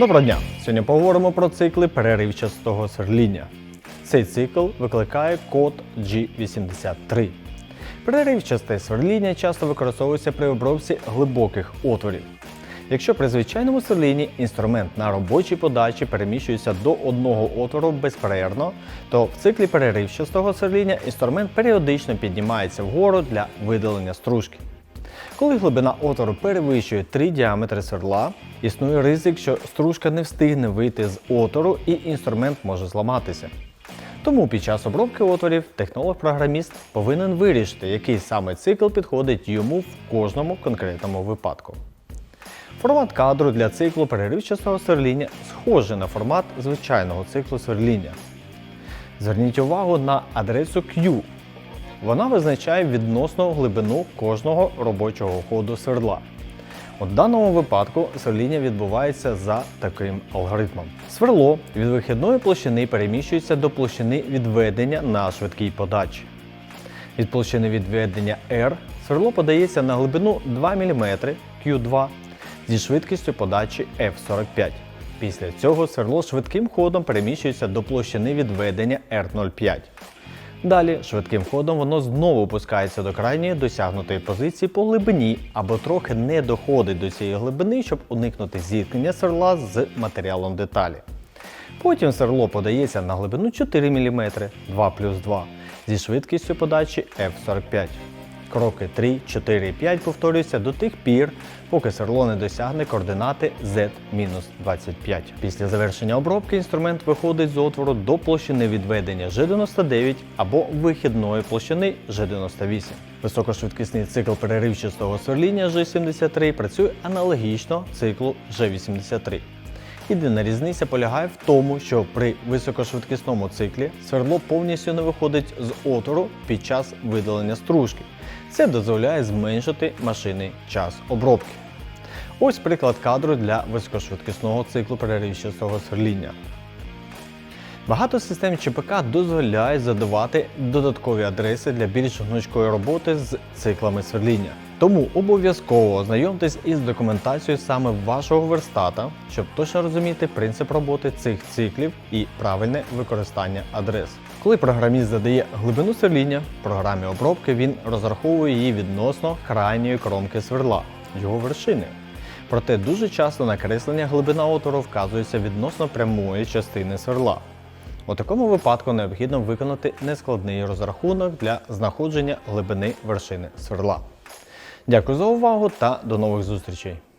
Доброго дня! Сьогодні поговоримо про цикли переривчастого сверління. Цей цикл викликає код G83. Переривчасте сверління часто використовується при обробці глибоких отворів. Якщо при звичайному сверлінні інструмент на робочій подачі переміщується до одного отвору безперервно, то в циклі переривчастого сверління інструмент періодично піднімається вгору для видалення стружки. Коли глибина отвору перевищує 3 діаметри сверла, існує ризик, що стружка не встигне вийти з отвору і інструмент може зламатися. Тому під час обробки отворів технолог-програміст повинен вирішити, який саме цикл підходить йому в кожному конкретному випадку. Формат кадру для циклу переривчастого сверління схожий на формат звичайного циклу сверління. Зверніть увагу на адресу Q. Вона визначає відносну глибину кожного робочого ходу сверла. У даному випадку сверління відбувається за таким алгоритмом. Сверло від вихідної площини переміщується до площини відведення на швидкій подачі. Від площини відведення R сверло подається на глибину 2 мм Q2 зі швидкістю подачі F45. Після цього сверло швидким ходом переміщується до площини відведення R05. Далі швидким ходом воно знову опускається до крайньої досягнутої позиції по глибині або трохи не доходить до цієї глибини, щоб уникнути зіткнення серла з матеріалом деталі. Потім серло подається на глибину 4 мм 2 плюс 2 зі швидкістю подачі F45. Кроки 3, 4 і 5 повторюються до тих пір, поки сверло не досягне координати Z-25. Після завершення обробки інструмент виходить з отвору до площини відведення G99 або вихідної площини G98. Високошвидкісний цикл переривчастого сверління G73 працює аналогічно циклу G83. Єдина різниця полягає в тому, що при високошвидкісному циклі свердло повністю не виходить з отвору під час видалення стружки. Це дозволяє зменшити машинний час обробки. Ось приклад кадру для високошвидкісного циклу переривчастого сверління. Багато систем ЧПК дозволяють задавати додаткові адреси для більш гнучкої роботи з циклами сверління. Тому обов'язково ознайомтесь із документацією саме вашого верстата, щоб точно розуміти принцип роботи цих циклів і правильне використання адрес. Коли програміст задає глибину сверління, в програмі обробки він розраховує її відносно крайньої кромки сверла, його вершини. Проте дуже часто накреслення глибина отвору вказується відносно прямої частини сверла. У такому випадку необхідно виконати нескладний розрахунок для знаходження глибини вершини сверла. Дякую за увагу та до нових зустрічей!